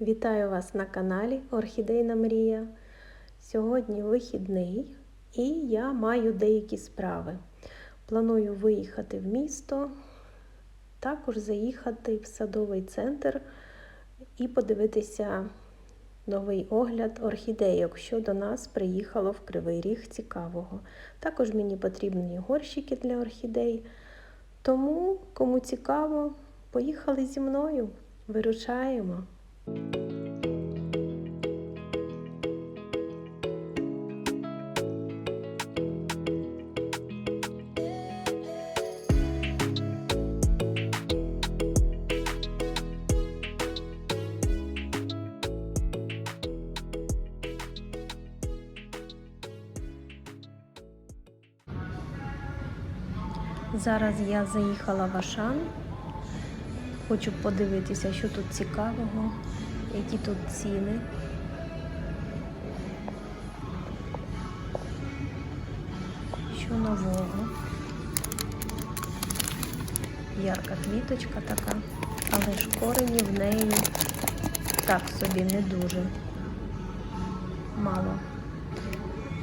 Вітаю вас на каналі Орхідейна Мрія. Сьогодні вихідний і я маю деякі справи. Планую виїхати в місто, також заїхати в садовий центр і подивитися новий огляд орхідейок, що до нас приїхало в Кривий Ріг цікавого. Також мені потрібні горщики для орхідей. Тому, кому цікаво, поїхали зі мною. Вирушаємо. Зараз я заїхала в Ашан. Хочу подивитися, що тут цікавого, які тут ціни. Що нового. Ярка квіточка така, але ж корені в неї так собі не дуже мало.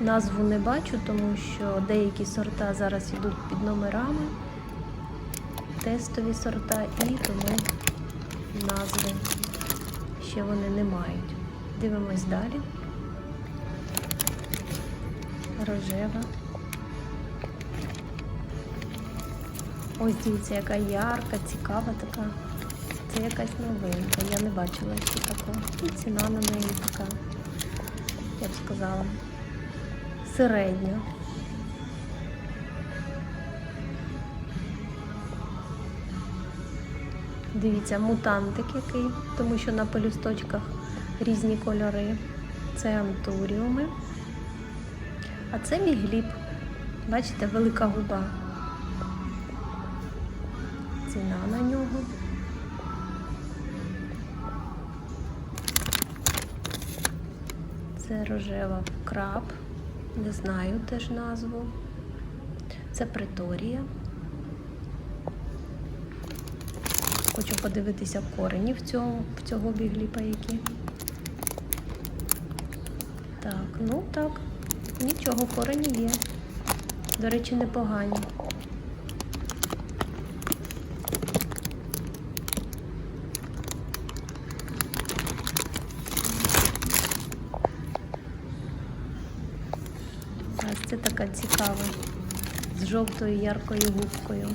Назву не бачу, тому що деякі сорта зараз йдуть під номерами, тестові сорта, і тому назви ще вони не мають. Дивимось далі. Рожева. Ось дивіться, яка ярка, цікава така. Це якась новинка. Я не бачила ще такого. І ціна на неї така, я б сказала середня. Дивіться, мутантик який, тому що на пелюсточках різні кольори. Це антуріуми. А це мій гліб. Бачите, велика губа. Ціна на нього. Це рожева краб. Не знаю теж назву. Це приторія. Хочу подивитися корені в цьому, в цього бігліпа які. Так, ну так, нічого, корені є. До речі, непогані. Це така цікава, з жовтою яркою губкою.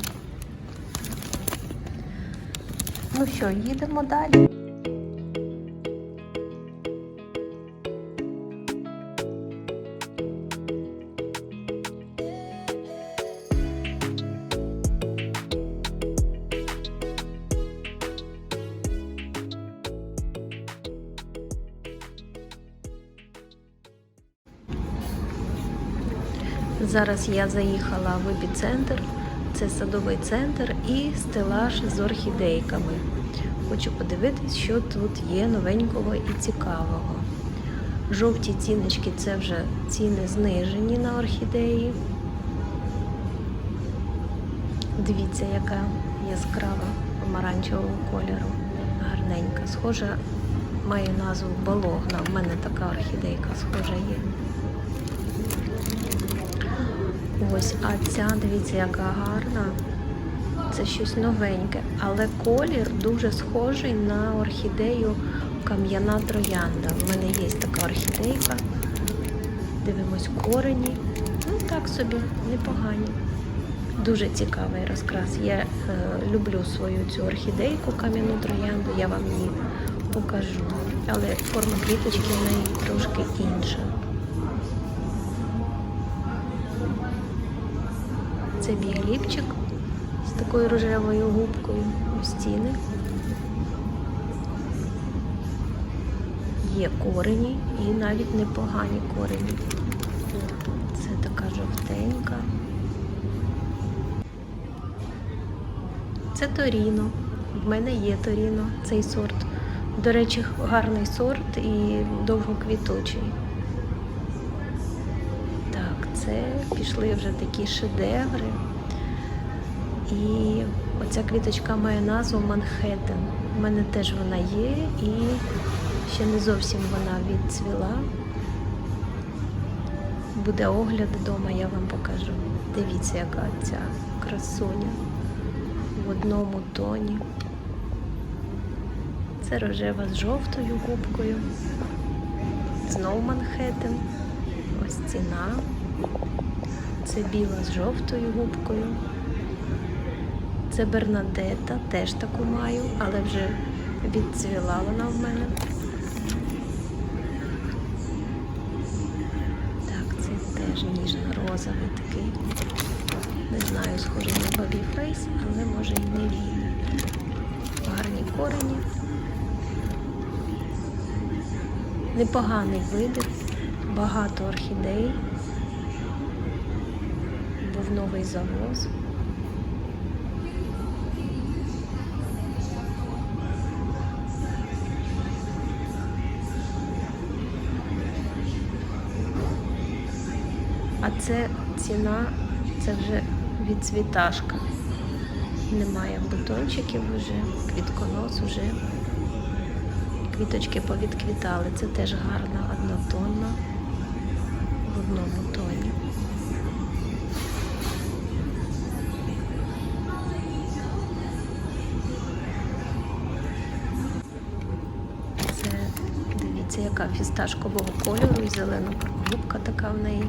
Ну що, їдемо далі. Зараз я заїхала в епіцентр, це садовий центр і стелаж з орхідейками. Хочу подивитись, що тут є новенького і цікавого. Жовті ціночки це вже ціни знижені на орхідеї. Дивіться, яка яскрава помаранчевого кольору. Гарненька. Схожа, має назву Бологна. В мене така орхідейка схожа є. Ось, а ця, дивіться, яка гарна. Це щось новеньке, але колір дуже схожий на орхідею кам'яна троянда. У мене є така орхідейка. Дивимось корені. Ну, так собі, непогані. Дуже цікавий розкрас. Я е, люблю свою цю орхідейку кам'яну троянду, я вам її покажу. Але форма квіточки в неї трошки інша. Це бігліпчик з такою рожевою губкою у стіни. Є корені і навіть непогані корені. Це така жовтенька. Це Торіно. В мене є Торіно, цей сорт. До речі, гарний сорт і довгоквітучий. Це пішли вже такі шедеври. І оця квіточка має назву Манхеттен. У мене теж вона є і Ще не зовсім вона відцвіла. Буде огляд вдома, я вам покажу. Дивіться, яка ця красуня в одному тоні. Це рожева з жовтою губкою. Знов Манхеттен. Ось ціна. Це біла з жовтою губкою. Це Бернадета, теж таку маю, але вже відцвіла вона в мене. Так, це теж ніжно-розовий такий. Не знаю, схожий на Бабі Фейс, але може і не він. Гарні корені. Непоганий вибір, багато орхідей. Новий завоз. А це ціна, це вже відцвіташка. Немає бутончиків вже, квітконос вже. Квіточки повідквітали. Це теж гарна однотонна в одному тоні. Дивіться, яка фісташкового кольору і зелена губка така в неї.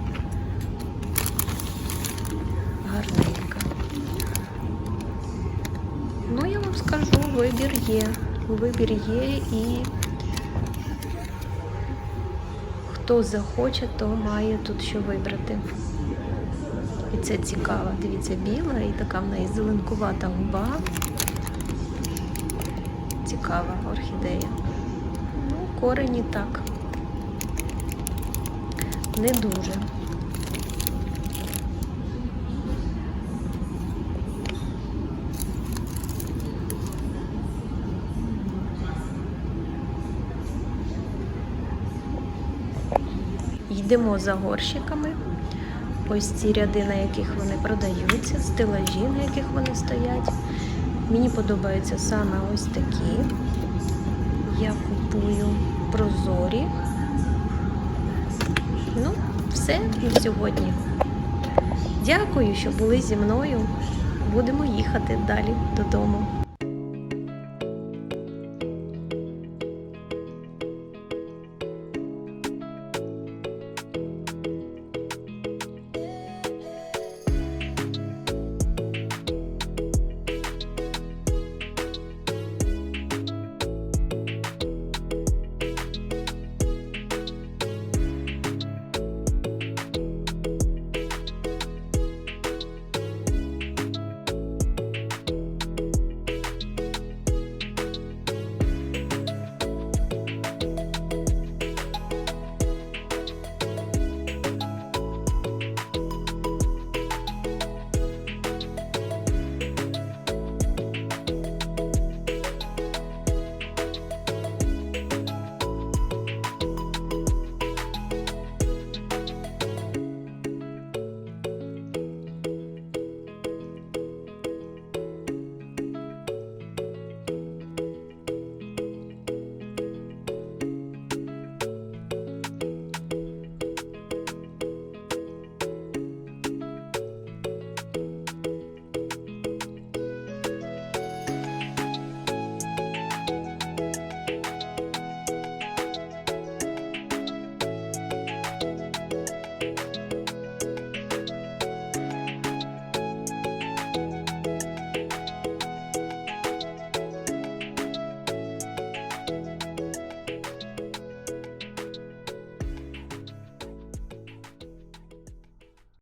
Гарненька. Ну, я вам скажу, вибір є. Вибір є і хто захоче, то має тут що вибрати. І це цікаво. Дивіться, біла і така в неї зеленкувата губа. Цікава орхідея. Корені так. Не дуже. Йдемо за горщиками. Ось ці ряди, на яких вони продаються, стелажі, на яких вони стоять. Мені подобаються саме ось такі. Я купую прозорі. Ну, все на сьогодні. Дякую, що були зі мною. Будемо їхати далі додому.